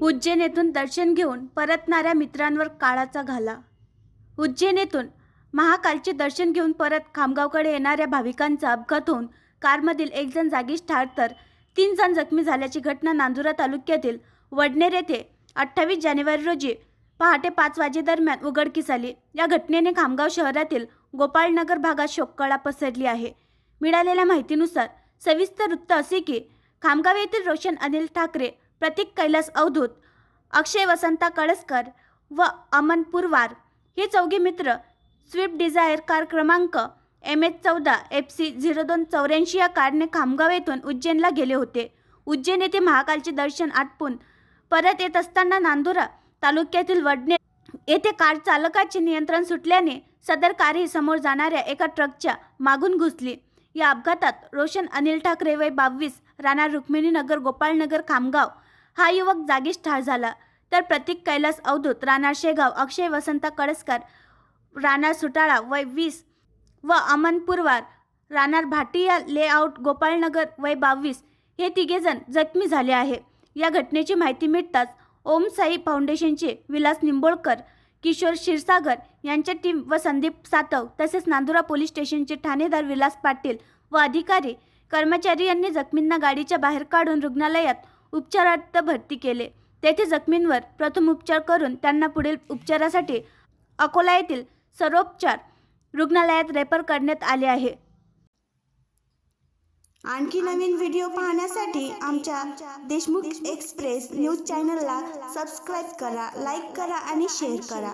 उज्जैन येथून दर्शन घेऊन परतणाऱ्या मित्रांवर काळाचा घाला. उज्जैन येथून महाकालचे दर्शन घेऊन परत खामगावकडे येणाऱ्या भाविकांचा अपघात होऊन कारमधील एक जण जागीच ठार तर तीन जण जखमी झाल्याची घटना नांदुरा तालुक्यातील वडनेर येथे अठ्ठावीस जानेवारी रोजी पहाटे पाच वाजेदरम्यान उघडकीस आली. या घटनेने खामगाव शहरातील गोपाळनगर भागात शोककळा पसरली आहे. मिळालेल्या माहितीनुसार सविस्तर वृत्त असे की खामगाव येथील रोशन अनिल ठाकरे प्रतीक कैलास अवधूत अक्षय वसंता कळसकर व अमन पुरवार. हे चौघे मित्र स्विफ्ट डिझायर कार क्रमांक एम एच चौदा एफ सी झिरो दोन चौऱ्याऐंशी या कारने खामगाव येथून उज्जैनला गेले होते. उज्जैन येथे महाकालचे दर्शन आटपून परत येत असताना नांदुरा तालुक्यातील वडणे येथे कार चालकाचे नियंत्रण सुटल्याने सदर कारही समोर जाणाऱ्या एका ट्रकच्या मागून घुसली. या अपघातात रोशन अनिल ठाकरे वय बावीस राणा रुक्मिणीनगर गोपाळनगर खामगाव हा युवक जागीच ठार झाला. तर प्रतीक कैलास अवधूत राणा शेगाव अक्षय वसंत कडसकर राणा सुटाळा वय वीस व अमन पुरवार राणार भाटिया लेआउट गोपाळनगर वय बावीस हे तिघेजण जखमी झाले आहे. या घटनेची माहिती मिळताच ओम साई फाउंडेशनचे विलास निंबोळकर किशोर क्षीरसागर यांच्या टीम व संदीप सातव तसेच नांदुरा पोलीस स्टेशनचे ठाणेदार विलास पाटील व अधिकारी कर्मचारी यांनी जखमींना गाडीच्या बाहेर काढून रुग्णालयात उपचारार्थ भरती केले. तेथे जखमींवर प्रथम उपचार करून त्यांना पुढील उपचारासाठी अकोला येथील सर्वोपचार रुग्णालयात रेफर करण्यात आले आहे. आणखी नवीन व्हिडिओ पाहण्यासाठी आमच्या देशमुख एक्सप्रेस न्यूज चॅनलला सबस्क्राईब करा लाईक करा आणि शेअर करा.